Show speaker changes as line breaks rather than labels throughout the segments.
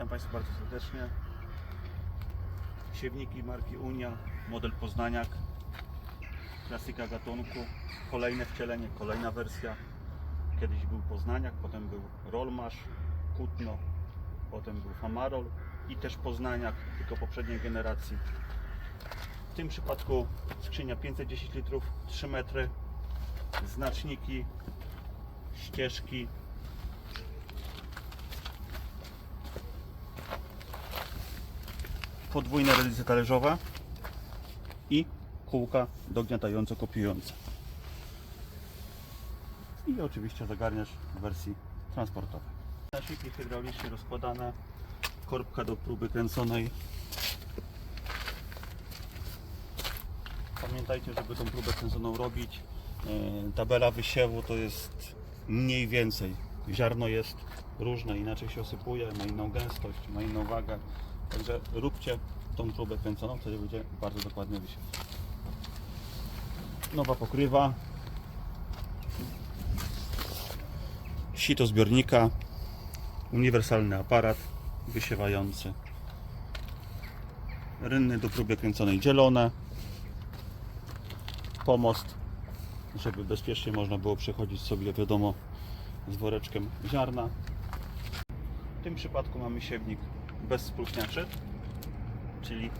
Witam Państwa bardzo serdecznie. Siewniki marki Unia, model Poznaniak, klasyka gatunku, kolejne wcielenie, kolejna wersja. Kiedyś był Poznaniak, potem był Rolmasz, Kutno, potem był Famarol i też Poznaniak, tylko poprzedniej generacji. W tym przypadku skrzynia 510 litrów, 3 metry, znaczniki, ścieżki, podwójne relizy talerzowe i kółka dogniatająco-kopiujące. I oczywiście zagarniasz w wersji transportowej. Nasiki hydraulicznie rozkładane, korbka do próby kręconej. Pamiętajcie, żeby tą próbę kręconą robić. e, Tabela wysiewu to jest mniej więcej. Ziarno jest różne, inaczej się osypuje, ma inną gęstość, ma inną wagę. Także róbcie tą próbę kręconą, wtedy będzie bardzo dokładny wysiew. Nowa pokrywa. Sito zbiornika. Uniwersalny aparat wysiewający. Rynny do próby kręconej dzielone. Pomost, żeby bezpiecznie można było przechodzić sobie, wiadomo, z woreczkiem ziarna. W tym przypadku mamy siewnik bez spróchniaczy, czyli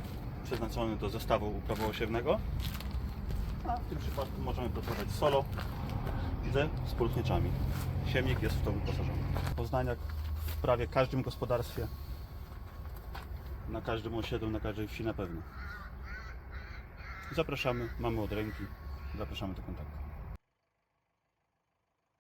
przeznaczony do zestawu uprawowo-siewnego. A w tym przypadku możemy pracować solo ze spróchniaczami. Siewnik jest w to wyposażony. Poznaniak w prawie każdym gospodarstwie, na każdym osiedlu, na każdej wsi na pewno. Zapraszamy, mamy od ręki, zapraszamy do kontaktu.